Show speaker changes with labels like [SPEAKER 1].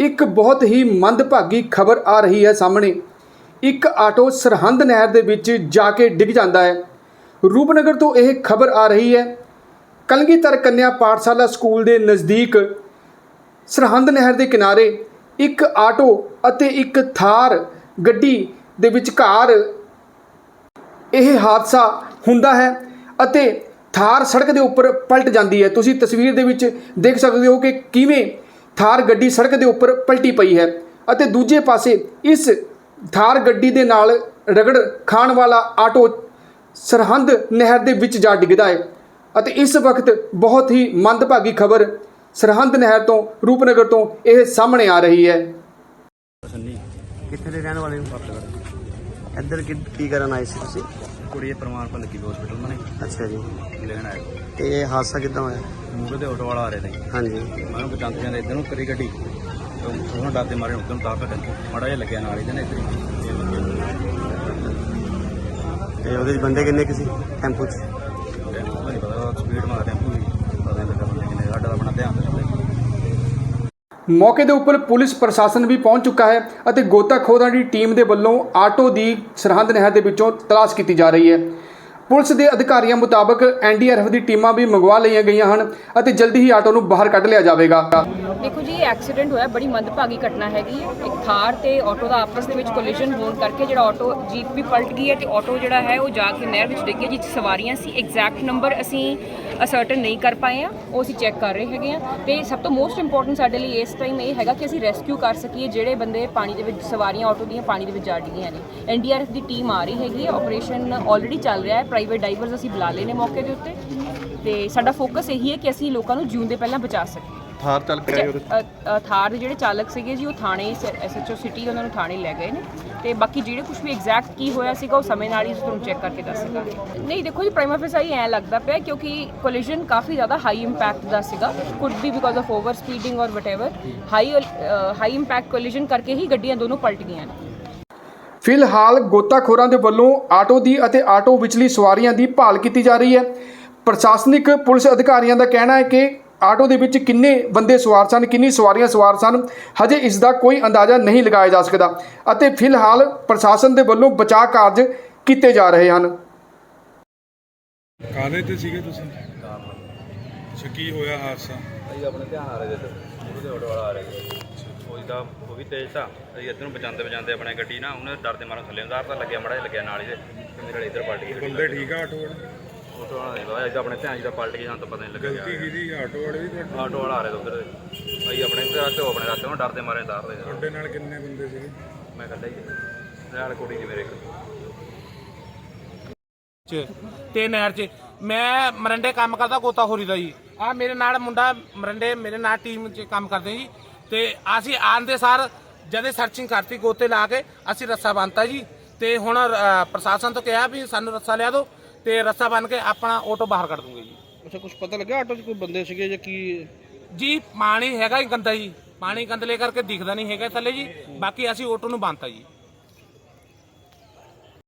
[SPEAKER 1] ਇੱਕ ਬਹੁਤ ਹੀ ਮੰਦਭਾਗੀ ਖਬਰ ਆ ਰਹੀ ਹੈ ਸਾਹਮਣੇ। ਇੱਕ ਆਟੋ ਸਰਹੰਦ ਨਹਿਰ ਦੇ ਵਿੱਚ ਜਾ ਕੇ ਡਿੱਗ ਜਾਂਦਾ ਹੈ। ਰੂਪਨਗਰ ਤੋਂ ਇਹ ਖਬਰ ਆ ਰਹੀ ਹੈ। ਕਲਗੀਧਰ ਕੰਨਿਆ ਪਾਠਸ਼ਾਲਾ ਸਕੂਲ ਦੇ ਨਜ਼ਦੀਕ ਸਰਹੰਦ ਨਹਿਰ ਦੇ ਕਿਨਾਰੇ ਇੱਕ ਆਟੋ ਅਤੇ ਇੱਕ ਥਾਰ ਗੱਡੀ ਦੇ ਵਿਚਕਾਰ ਇਹ ਹਾਦਸਾ ਹੁੰਦਾ ਹੈ ਅਤੇ ਥਾਰ ਸੜਕ ਦੇ ਉੱਪਰ ਪਲਟ ਜਾਂਦੀ ਹੈ। ਤੁਸੀਂ ਤਸਵੀਰ ਦੇ ਵਿੱਚ ਦੇਖ ਸਕਦੇ ਹੋ ਕਿ ਕਿਵੇਂ ਥਾਰ ਗੱਡੀ ਸੜਕ ਦੇ ਉੱਪਰ ਪਲਟੀ ਪਈ ਹੈ ਅਤੇ ਦੂਜੇ ਪਾਸੇ ਇਸ ਥਾਰ ਗੱਡੀ ਦੇ ਨਾਲ ਰਗੜ ਖਾਣ ਵਾਲਾ ਆਟੋ ਸਰਹੰਦ ਨਹਿਰ ਦੇ ਵਿੱਚ ਜਾ ਡਿੱਗਦਾ ਹੈ ਅਤੇ ਇਸ ਵਕਤ ਬਹੁਤ ਹੀ ਮੰਦਭਾਗੀ ਖਬਰ ਸਰਹੰਦ ਨਹਿਰ ਤੋਂ ਰੂਪਨਗਰ ਤੋਂ ਇਹ ਸਾਹਮਣੇ ਆ ਰਹੀ ਹੈ।
[SPEAKER 2] ਕਿੱਥੇ ਦੇ ਰਹਿਣ ਵਾਲੇ ਹੋ? ਇੱਧਰ ਕੀ ਕੀ ਕਰਨ ਆਏ ਸੀ ਤੁਸੀਂ?
[SPEAKER 3] ਕੁੜੀ ਦੇ ਪ੍ਰਮਾਣ ਪੱਲ ਲੱਗੀ ਹਸਪੀਟਲ ਮਨੇ
[SPEAKER 2] ਅੱਛਾ ਜੀ।
[SPEAKER 3] ਲੈਣ ਆਇਆ
[SPEAKER 2] ਤੇ ਇਹ ਹਾਦਸਾ ਕਿੱਦਾਂ ਹੋਇਆ?
[SPEAKER 3] ਮੂਰੇ ਦੇ ਆਟੋ ਵਾਲਾ ਆ ਰਿਹਾ ਸੀ।
[SPEAKER 2] ਹਾਂਜੀ।
[SPEAKER 3] ਮੈਂ ਉਹਨੂੰ ਜਾਂਦੇ ਜਾਂਦੇ ਇੱਧਰ ਨੂੰ ਕਰੀ ਗੱਡੀ। ਉਹਨਾਂ ਡਰਦੇ ਮਾਰੇ ਉੱਧਰ ਨੂੰ ਤਾਰ ਕੱਢ ਮਾੜਾ ਜਿਹਾ ਲੱਗਿਆ ਨਾਲ ਇਹਦੇ ਨੇ ਇੱਧਰ ਹੀ
[SPEAKER 2] ਤੇ ਉਹਦੇ ਬੰਦੇ ਕਿੰਨੇ ਕਿਸੇ ਟੈਂਪੂ 'ਚ?
[SPEAKER 3] ਟੈਂਪੂ ਦਾ ਨਹੀਂ ਪਤਾ ਸਪੀਡ ਮਾਰ ਟੈਂਪੂ ਹੀ ਪਤਾ ਨਹੀਂ ਲੱਗਾ ਬੰਦੇ ਕਿੰਨੇ ਸਾਡਾ ਤਾਂ ਆਪਣਾ ਧਿਆਨ ਤੇ ਚੱਲੇ
[SPEAKER 1] ਮੌਕੇ ਦੇ ਉੱਪਰ ਪੁਲਿਸ ਪ੍ਰਸ਼ਾਸਨ ਵੀ ਪਹੁੰਚ ਚੁੱਕਾ ਹੈ ਅਤੇ ਗੋਤਾਖੋਰਾਂ ਦੀ ਟੀਮ ਦੇ ਵੱਲੋਂ ਆਟੋ ਦੀ ਸਰਹੰਦ ਨਹਿਰ ਦੇ ਵਿੱਚੋਂ ਤਲਾਸ਼ ਕੀਤੀ ਜਾ ਰਹੀ ਹੈ। ਪੁਲਿਸ ਦੇ ਅਧਿਕਾਰੀਆਂ ਮੁਤਾਬਕ ਐਨਡੀਆਰਐਫ ਦੀ ਟੀਮਾਂ ਵੀ ਮੰਗਵਾ ਲਈਆਂ ਗਈਆਂ ਹਨ ਅਤੇ ਜਲਦੀ ਹੀ ਆਟੋ ਨੂੰ ਬਾਹਰ ਕੱਢ ਲਿਆ ਜਾਵੇਗਾ।
[SPEAKER 4] ਦੇਖੋ ਜੀ, ਇਹ ਐਕਸੀਡੈਂਟ ਹੋਇਆ, ਬੜੀ ਮੰਦਭਾਗੀ ਘਟਨਾ ਹੈਗੀ ਹੈ। ਇੱਕ ਥਾਰ ਤੇ ਆਟੋ ਦਾ ਆਪਸ ਦੇ ਵਿੱਚ ਕੋਲੀਜਨ ਹੋਣ ਕਰਕੇ ਜਿਹੜਾ ਆਟੋ ਜੀਪ ਵੀ ਪਲਟ ਗਈ ਹੈ ਤੇ ਆਟੋ ਜਿਹੜਾ ਹੈ, ਉਹ ਜਾ ਕੇ ਨਹਿਰ ਵਿੱਚ ਡਿੱਗ ਗਿਆ ਜਿਸ 'ਚ ਸਵਾਰੀਆਂ ਸੀ। ਐਗਜ਼ੈਕਟ ਨੰਬਰ ਅਸੀਂ ਅਸਰਟਨ ਨਹੀਂ ਕਰ ਪਾਏ ਆ ਉਹ ਅਸੀਂ ਚੈੱਕ ਕਰ ਰਹੇ ਹੈਗੇ ਆ ਤੇ ਸਭ ਤੋਂ ਮੋਸਟ ਇੰਪੋਰਟੈਂਟ ਸਾਡੇ ਲਈ ਇਸ ਟਾਈਮ ਇਹ ਹੈਗਾ ਕਿ ਅਸੀਂ ਰੈਸਕਿਊ ਕਰ ਸਕੀਏ, ਜਿਹੜੇ ਬੰਦੇ ਪਾਣੀ ਦੇ ਵਿੱਚ ਸਵਾਰੀਆਂ ਆਟੋ ਦੀਆਂ ਪਾਣੀ ਦੇ ਵਿੱਚ ਜਾ ਡਿੱਗੀਆਂ ਨੇ। ਐਨਡੀਆਰਐਫ ਦੀ ਟੀਮ ਆ ਰਹੀ ਹੈਗੀ ਹੈ ਆਪਰੇਸ਼ਨ ਆਲਰੇਡੀ ਚੱਲ ਰਿਹਾ ਹੈ ਪ੍ਰਾਈਵੇਟ ਡਾਈਵਰਸ ਅਸੀਂ ਬੁਲਾ ਲਏ ਨੇ ਮੌਕੇ ਦੇ ਉੱਤੇ। ਤੇ ਸਾਡਾ ਫੋਕਸ ਇਹੀ ਹੈ ਕਿ ਅਸੀਂ ਲੋਕਾਂ ਨੂੰ ਜਿਉਂਦੇ ਪਹਿਲਾਂ ਬਚਾ ਸਕੀਏ।
[SPEAKER 5] ਥਾਰ ਚੱਲ ਕੇ ਆਏ ਉਹਦੇ
[SPEAKER 4] ਅ- ਅ- ਥਾਰ ਦੇ ਜਿਹੜੇ ਚਾਲਕ ਸੀਗੇ ਜੀ ਉਹ ਥਾਣੇ ਐਸਐਚਓ ਸਿਟੀ ਉਹਨਾਂ ਨੂੰ ਥਾਣੇ ਲੈ ਗਏ ਨੇ। ਤੇ ਬਾਕੀ ਜਿਹੜੇ ਕੁਝ ਵੀ ਐਗਜ਼ੈਕਟ ਕੀ ਹੋਇਆ ਸੀਗਾ ਉਹ ਸਮੇਂ ਨਾਲ ਹੀ ਤੁਹਾਨੂੰ ਚੈੱਕ ਕਰਕੇ ਦੱਸ ਸਕਾਂਗੇ। ਨਹੀਂ ਦੇਖੋ ਜੀ ਪ੍ਰਾਈਮਾ ਫੇਸਾਈ ਐ ਲੱਗਦਾ ਪਿਆ ਕਿਉਂਕਿ ਕੋਲੀਜਨ ਕਾਫੀ ਜ਼ਿਆਦਾ ਹਾਈ ਇੰਪੈਕਟ ਦਾ ਸੀਗਾ। Could be because of over speeding or whatever high high impact collision ਕਰਕੇ ਹੀ ਗੱਡੀਆਂ ਦੋਨੋਂ ਪਲਟ ਗਈਆਂ ਨੇ।
[SPEAKER 1] ਫਿਲਹਾਲ ਗੋਤਾਖੋਰਾਂ ਦੇ ਵੱਲੋਂ ਆਟੋ ਦੀ ਅਤੇ ਆਟੋ ਵਿਚਲੀ ਸਵਾਰੀਆਂ ਦੀ ਭਾਲ ਕੀਤੀ ਜਾ ਰਹੀ ਹੈ। ਪ੍ਰਸ਼ਾਸਨਿਕ ਪੁਲਿਸ ਅਧਿਕਾਰੀਆਂ ਦਾ ਕਹਿਣਾ ਹੈ ਕਿ ਆਟੋ ਦੇ ਵਿੱਚ ਕਿੰਨੇ ਬੰਦੇ ਸਵਾਰ ਸਨ ਕਿੰਨੀ ਸਵਾਰੀਆਂ ਸਵਾਰ ਸਨ ਹਜੇ ਇਸ ਦਾ ਕੋਈ ਅੰਦਾਜ਼ਾ ਨਹੀਂ ਲਗਾਇਆ ਜਾ ਸਕਦਾ ਅਤੇ ਫਿਲਹਾਲ ਪ੍ਰਸ਼ਾਸਨ ਦੇ ਵੱਲੋਂ ਬਚਾਅ ਕਾਰਜ ਕੀਤੇ ਜਾ ਰਹੇ ਹਨ।
[SPEAKER 5] ਕਾਹਦੇ ਤੇ ਸੀਗੇ ਤੁਸੀਂ? ਅੱਛਾ ਕੀ ਹੋਇਆ ਹਾਦਸਾ?
[SPEAKER 3] ਅਸੀਂ ਆਪਣੇ ਧਿਆਨ ਆ ਰਹੇ ਜਿੱਦ ਮੂਰੇ ਦੇ ਆਟੋ ਵਾਲਾ ਆ ਰਿਹਾ ਕੋਈ ਦਾ ਉਹ ਵੀ ਤੇਜ਼ ਤਾਂ ਅਸੀਂ ਇੱਧਰ ਨੂੰ ਬਚਾਉਂਦੇ ਬਚਾਉਂਦੇ ਆਪਣੇ ਗੱਡੀ ਨਾ ਉਹਨੇ ਡਰਦੇ ਮਾਰਨ ਥੱਲੇ ਉਤਾਰ ਤਾਂ ਲੱਗਿਆ ਮਾੜਾ ਜਿਹਾ ਲੱਗਿਆ ਨਾਲ ਹੀ ਤੇ ਮੇਰੇ ਵਾਲੇ ਇੱਧਰ ਪਲਟ ਗਈ
[SPEAKER 5] ਬੰਦੇ ਠੀਕ ਆ ਆਟੋ ਵਾਲੇ?
[SPEAKER 3] ਆਟੋ ਵਾਲਾ ਨਹੀਂ ਪਤਾ ਅਸੀਂ ਤਾਂ ਆਪਣੇ ਧਿਆਨ ਜਿਹਦਾ ਪਲਟ ਗਈ ਸਾਨੂੰ ਤਾਂ ਪਤਾ ਨਹੀਂ ਲੱਗਿਆ।
[SPEAKER 5] ਗਲਤੀ ਕੀਤੀ ਆਟੋ ਵਾਲੇ ਦੀ ਤੁਹਾਡੇ
[SPEAKER 3] ਆਟੋ ਵਾਲਾ ਆ ਰਿਹਾ ਉਧਰ। ਅਸੀਂ ਆਪਣੇ ਇੱਧਰ ਰਾਤੇ ਉਹ ਆਪਣੇ ਰਾਤੇ ਨੂੰ ਡਰਦੇ ਮਾਰੇ ਤਾਰਦੇ
[SPEAKER 5] ਤੁਹਾਡੇ ਨਾਲ ਕਿੰਨੇ ਬੰਦੇ ਸੀਗੇ?
[SPEAKER 3] ਮੈਂ ਕੱਢਿਆ ਹੀ ਨਾਲ ਕੁੜੀ ਜੀ ਮੇਰੇ ਇੱਕ।
[SPEAKER 6] ਚ ਤੇ ਨਹਿਰ 'ਚ। ਮੈਂ ਮਰੰਡੇ ਕੰਮ ਕਰਦਾ ਗੋਤਾਖੋਰੀ ਦਾ ਜੀ। ਆ ਮੇਰੇ ਨਾਲ ਮੁੰਡਾ ਮਰੰਡੇ ਮੇਰੇ ਨਾਲ ਟੀਮ 'ਚ ਕੰਮ ਕਰਦੇ ਜੀ। ਤੇ ਅਸੀਂ ਆਉਣ ਦੇ ਸਾਰ ਜਦੇ ਸਰਚਿੰਗ ਕਰਤੀ ਗੋਤੇ ਲਾ ਕੇ ਅਸੀਂ ਰੱਸਾ ਬੰਨਤਾ ਜੀ। ਤੇ ਹੁਣ ਅ, ਪ੍ਰਸ਼ਾਸਨ ਤੋਂ ਕਿਹਾ ਵੀ ਸਾਨੂੰ ਰੱਸਾ ਲਿਆ ਦਿਓ। ਤੇ ਰੱਸਾ ਬੰਨ ਕੇ ਆਪਣਾ ਆਟੋ ਬਾਹਰ ਕੱਢ ਦੂੰਗੇ ਜੀ।
[SPEAKER 7] ਅੱਛਾ ਕੁਝ ਪਤਾ ਲੱਗਿਆ ਆਟੋ 'ਚ ਕੋਈ ਬੰਦੇ ਸੀਗੇ ਜਾਂ ਕੀ?
[SPEAKER 6] ਜੀ ਪਾਣੀ ਹੈਗਾ ਹੀ ਗੰਦਾ ਜੀ। ਪਾਣੀ ਗੰਦਲੇ ਕਰਕੇ ਦਿਖਦਾ ਨਹੀਂ ਹੈਗਾ ਥੱਲੇ ਜੀ। ਬਾਕੀ ਅਸੀਂ ਆਟੋ ਨੂੰ ਬੰਨਤਾ ਜੀ।